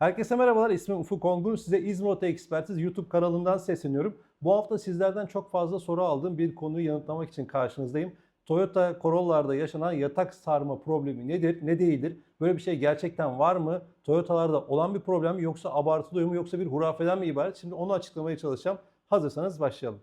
Herkese merhabalar. İsmim Ufuk Ongun. Size İzmir Ekspertiz YouTube kanalından sesleniyorum. Bu hafta sizlerden çok fazla soru aldığım bir konuyu yanıtlamak için karşınızdayım. Toyota Corolla'larda yaşanan yatak sarma problemi nedir, ne değildir? Böyle bir şey gerçekten var mı? Toyota'larda olan bir problem mi yoksa abartılıyor mu yoksa bir hurafeden mi ibaret? Şimdi onu açıklamaya çalışacağım. Hazırsanız başlayalım.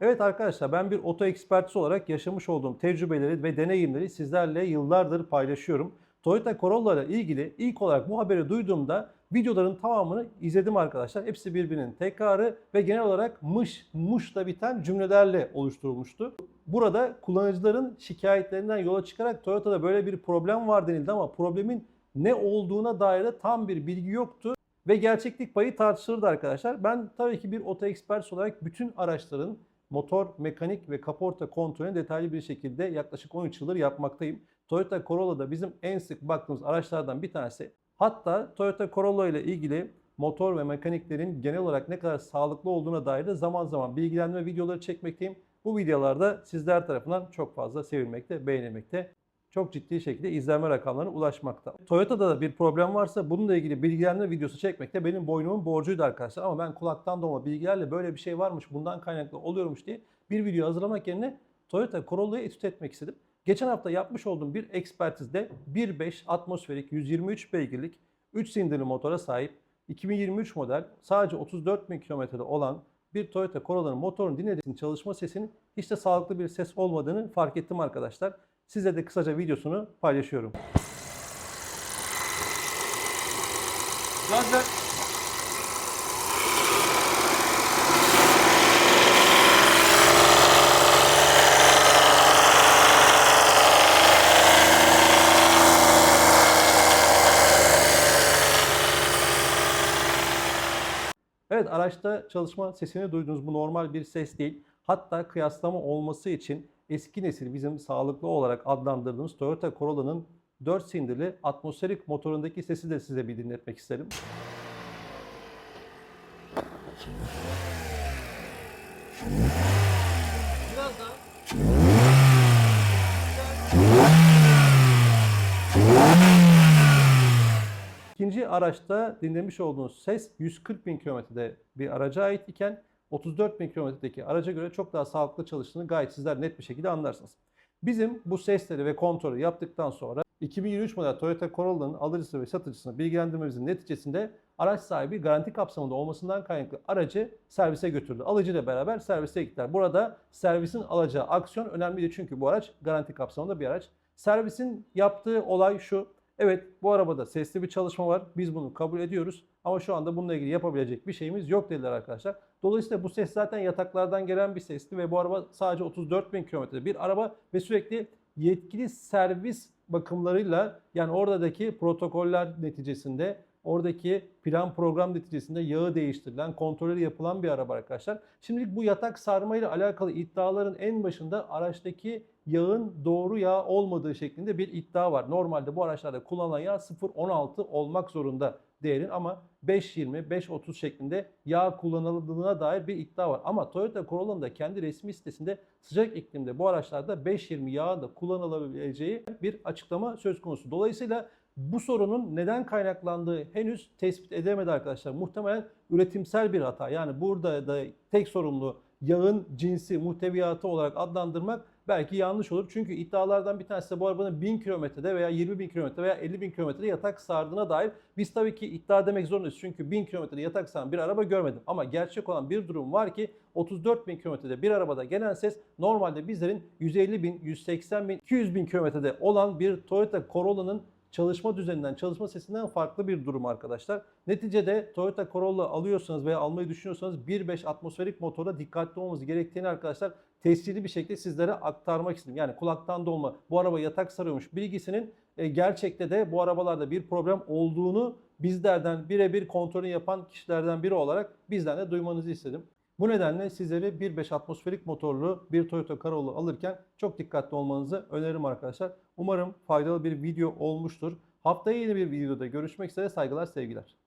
Evet arkadaşlar ben bir oto ekspertisi olarak yaşamış olduğum tecrübeleri ve deneyimleri sizlerle yıllardır paylaşıyorum. Toyota Corolla ile ilgili ilk olarak bu haberi duyduğumda videoların tamamını izledim arkadaşlar. Hepsi birbirinin tekrarı ve genel olarak mış, muşla biten cümlelerle oluşturulmuştu. Burada kullanıcıların şikayetlerinden yola çıkarak Toyota'da böyle bir problem var denildi ama problemin ne olduğuna dair de tam bir bilgi yoktu ve gerçeklik payı tartışılırdı arkadaşlar. Ben tabii ki bir oto ekspert olarak bütün araçların motor, mekanik ve kaporta kontrolünü detaylı bir şekilde yaklaşık 13 yıldır yapmaktayım. Toyota Corolla'da bizim en sık baktığımız araçlardan bir tanesi. Hatta Toyota Corolla ile ilgili motor ve mekaniklerin genel olarak ne kadar sağlıklı olduğuna dair de zaman zaman bilgilendirme videoları çekmekteyim. Bu videolarda sizler tarafından çok fazla sevilmekte, beğenilmekte çok ciddi şekilde izlenme rakamlarına ulaşmakta. Toyota'da da bir problem varsa bununla ilgili bilgilendirme videosu çekmek de benim boynumun borcuydu arkadaşlar. Ama ben kulaktan dolma bilgilerle böyle bir şey varmış, bundan kaynaklı oluyormuş diye bir video hazırlamak yerine Toyota Corolla'yı etüt etmek istedim. Geçen hafta yapmış olduğum bir ekspertizde 1.5 atmosferik 123 beygirlik 3 silindirli motora sahip 2023 model sadece 34 bin kilometrede olan bir Toyota Corolla'nın motorun dinlediğim çalışma sesinin hiç de sağlıklı bir ses olmadığını fark ettim arkadaşlar. Size de kısaca videosunu paylaşıyorum. Gaz Evet araçta çalışma sesini duydunuz. Bu normal bir ses değil. Hatta kıyaslama olması için eski nesil bizim sağlıklı olarak adlandırdığımız Toyota Corolla'nın 4 silindirli atmosferik motorundaki sesi de size bir dinletmek isterim. Biraz daha. İkinci araçta dinlemiş olduğunuz ses 140 bin kilometrede bir araca ait iken 34 bin kilometredeki araca göre çok daha sağlıklı çalıştığını gayet sizler net bir şekilde anlarsınız. Bizim bu sesleri ve kontrolü yaptıktan sonra 2023 model Toyota Corolla'nın alıcısı ve satıcısını bilgilendirmemizin neticesinde araç sahibi garanti kapsamında olmasından kaynaklı aracı servise götürdü. Alıcıyla beraber servise gittiler. Burada servisin alacağı aksiyon önemliydi çünkü bu araç garanti kapsamında bir araç. Servisin yaptığı olay şu. Evet bu arabada sesli bir çalışma var. Biz bunu kabul ediyoruz. Ama şu anda bununla ilgili yapabilecek bir şeyimiz yok dediler arkadaşlar. Dolayısıyla bu ses zaten yataklardan gelen bir sesti ve bu araba sadece 34 bin kilometre bir araba ve sürekli yetkili servis bakımlarıyla yani oradaki protokoller neticesinde oradaki plan program neticesinde yağı değiştirilen, kontrolleri yapılan bir araba arkadaşlar. Şimdilik bu yatak sarma ile alakalı iddiaların en başında araçtaki yağın doğru yağ olmadığı şeklinde bir iddia var. Normalde bu araçlarda kullanılan yağ 0.16 olmak zorunda değerin ama 5.20, 5.30 şeklinde yağ kullanıldığına dair bir iddia var. Ama Toyota Corolla'nın da kendi resmi sitesinde sıcak iklimde bu araçlarda 5.20 yağ da kullanılabileceği bir açıklama söz konusu. Dolayısıyla bu sorunun neden kaynaklandığı henüz tespit edemedi arkadaşlar. Muhtemelen üretimsel bir hata. Yani burada da tek sorumlu yağın cinsi, muhteviyatı olarak adlandırmak belki yanlış olur. Çünkü iddialardan bir tanesi de bu arabanın 1000 kilometrede veya 20 bin kilometre veya 50 bin kilometrede yatak sardığına dair biz tabii ki iddia demek zorundayız. Çünkü 1000 kilometrede yatak saran bir araba görmedim. Ama gerçek olan bir durum var ki 34 bin kilometrede bir arabada gelen ses normalde bizlerin 150 bin, 180 bin, 200 bin kilometrede olan bir Toyota Corolla'nın çalışma düzeninden, çalışma sesinden farklı bir durum arkadaşlar. Neticede Toyota Corolla alıyorsanız veya almayı düşünüyorsanız 1.5 atmosferik motora dikkatli olmanız gerektiğini arkadaşlar tescilli bir şekilde sizlere aktarmak istedim. Yani kulaktan dolma bu araba yatak sarıyormuş bilgisinin e, gerçekte de bu arabalarda bir problem olduğunu bizlerden birebir kontrolünü yapan kişilerden biri olarak bizden de duymanızı istedim. Bu nedenle sizleri 1.5 atmosferik motorlu bir Toyota Corolla alırken çok dikkatli olmanızı öneririm arkadaşlar. Umarım faydalı bir video olmuştur. Haftaya yeni bir videoda görüşmek üzere saygılar sevgiler.